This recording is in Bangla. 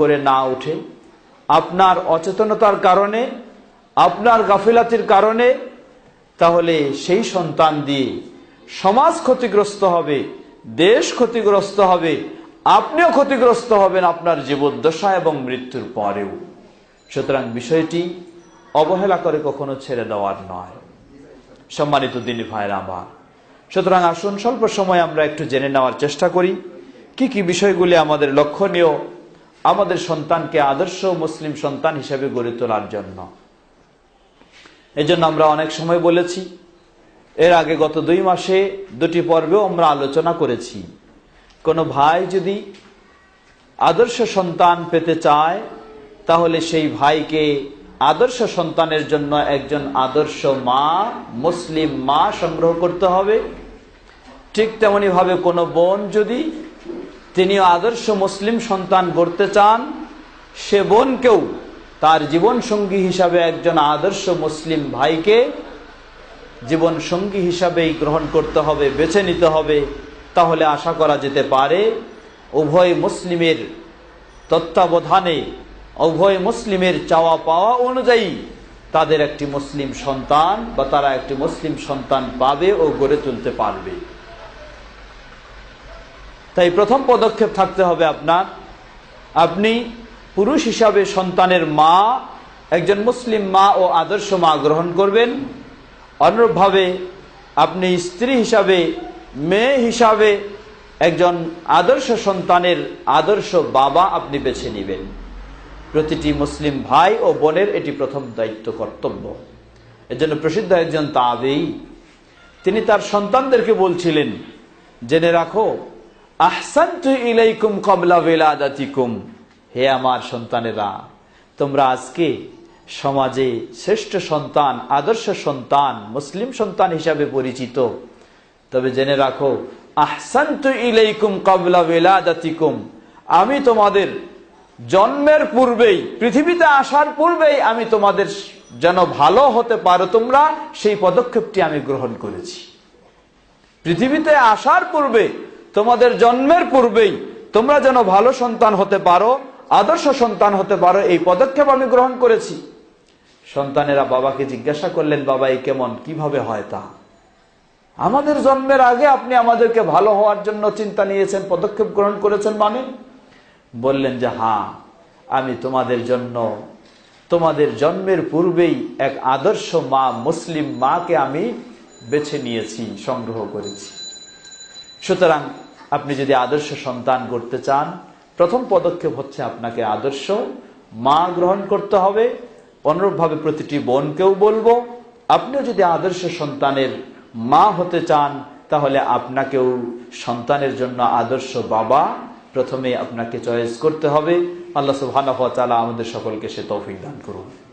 করে না উঠে আপনার অচেতনতার কারণে, আপনার গাফিলাতির কারণে, তাহলে সেই সন্তান দিয়ে সমাজ ক্ষতিগ্রস্ত হবে, দেশ ক্ষতিগ্রস্ত হবে, আপনিও ক্ষতিগ্রস্ত হবেন আপনার জীবদ্দশা এবং মৃত্যুর পরেও। সুতরাং বিষয়টি অবহেলা করে কখনো ছেড়ে দেওয়ার নয়। সম্মানিত দিনী ভাইয়ের আমার, সুতরাং আসুন স্বল্প সময় আমরা একটু জেনে নেওয়ার চেষ্টা করি, কি কি বিষয়গুলি আমাদের লক্ষণীয় আমাদের সন্তানকে আদর্শ মুসলিম সন্তান হিসেবে গড়ে তোলার জন্য। এজন্য আমরা অনেক সময় বলেছি, এর আগে গত দুই মাসে দুটি পর্বেও আমরা আলোচনা করেছি। কোনো ভাই যদি আদর্শ সন্তান পেতে চায়, তাহলে সেই ভাইকে আদর্শ সন্তানের জন্য একজন আদর্শ মা, মুসলিম মা সংগ্রহ করতে হবে। ঠিক তেমনি ভাবে কোনো বোন যদি তিনিও আদর্শ মুসলিম সন্তান গড়তে চান, সে বোনকেও তার জীবন সঙ্গী হিসাবে একজন আদর্শ মুসলিম ভাইকে জীবন সঙ্গী হিসাবেই গ্রহণ করতে হবে, বেছে নিতে হবে, তাহলে আশা করা যেতে পারে উভয় মুসলিমের তত্ত্বাবধানে, উভয় মুসলিমের চাওয়া পাওয়া অনুযায়ী তাদের একটি মুসলিম সন্তান বা তারা একটি মুসলিম সন্তান পাবে ও গড়ে তুলতে পারবে। তাই প্রথম পদক্ষেপ থাকতে হবে আপনার। আপনি পুরুষ হিসাবে সন্তানের মা, একজন মুসলিম মা ও আদর্শ মা গ্রহণ করবেন। অনুরূপভাবে আপনি স্ত্রী হিসাবে, মেয়ে হিসাবে একজন আদর্শ সন্তানের আদর্শ বাবা আপনি বেছে নেবেন। প্রতিটি মুসলিম ভাই ও বোনের এটি প্রথম দায়িত্ব কর্তব্য। এজন্য প্রসিদ্ধ একজন তাবেই তিনি তার সন্তানদেরকে বলছিলেন, জেনে রাখো আহসান্তু ইলাইকুম কবলা বেলাদাতিকুম হে আমার সন্তানেরা, তোমরা আজকে সমাজে শ্রেষ্ঠ সন্তান, আদর্শ সন্তান, মুসলিম সন্তান হিসাবে পরিচিত। তবে জেনে রাখো, আহসান্তু ইলাইকুম কবলা বেলাদাতিকুম আমি তোমাদের জন্মের পূর্বেই, পৃথিবীতে আসার পূর্বেই আমি তোমাদের যেন ভালো হতে পারো, তোমরা সেই পদক্ষেপটি আমি গ্রহণ করেছি। পৃথিবীতে আসার পূর্বে তোমাদের জন্মের পূর্বেই তোমরা যেন ভালো সন্তান হতে পারো, আদর্শ সন্তান হতে পারো, এই পদক্ষেপ আমি গ্রহণ করেছি। সন্তানেরা বাবাকে জিজ্ঞাসা করলেন, বাবা, এই কেমন? কীভাবে হয় তা? আমাদের জন্মের আগে আপনি আমাদেরকে ভালো হওয়ার জন্য চিন্তা নিয়েছেন, পদক্ষেপ গ্রহণ করেছেন মানে? বললেন যে হ্যাঁ আমি তোমাদের জন্য, তোমাদের জন্মের পূর্বেই এক আদর্শ মা, মুসলিম মাকে আমি বেছে নিয়েছি, সংগ্রহ করেছি। সুতরাং আপনি যদি আদর্শ সন্তান করতে চান, প্রথম পদক্ষেপ হচ্ছে আপনাকে আদর্শ, মা গ্রহণ করতে হবে। অনুরূপভাবে প্রতিটি বোনকেও বলব, আপনিও যদি আদর্শ সন্তানের মা হতে চান, তাহলে আপনাকেও সন্তানের জন্য আদর্শ বাবা প্রথমে আপনাকে চয়েস করতে হবে। আল্লাহ তাআলা আমাদের সকলকে সে তৌফিক দান করুন।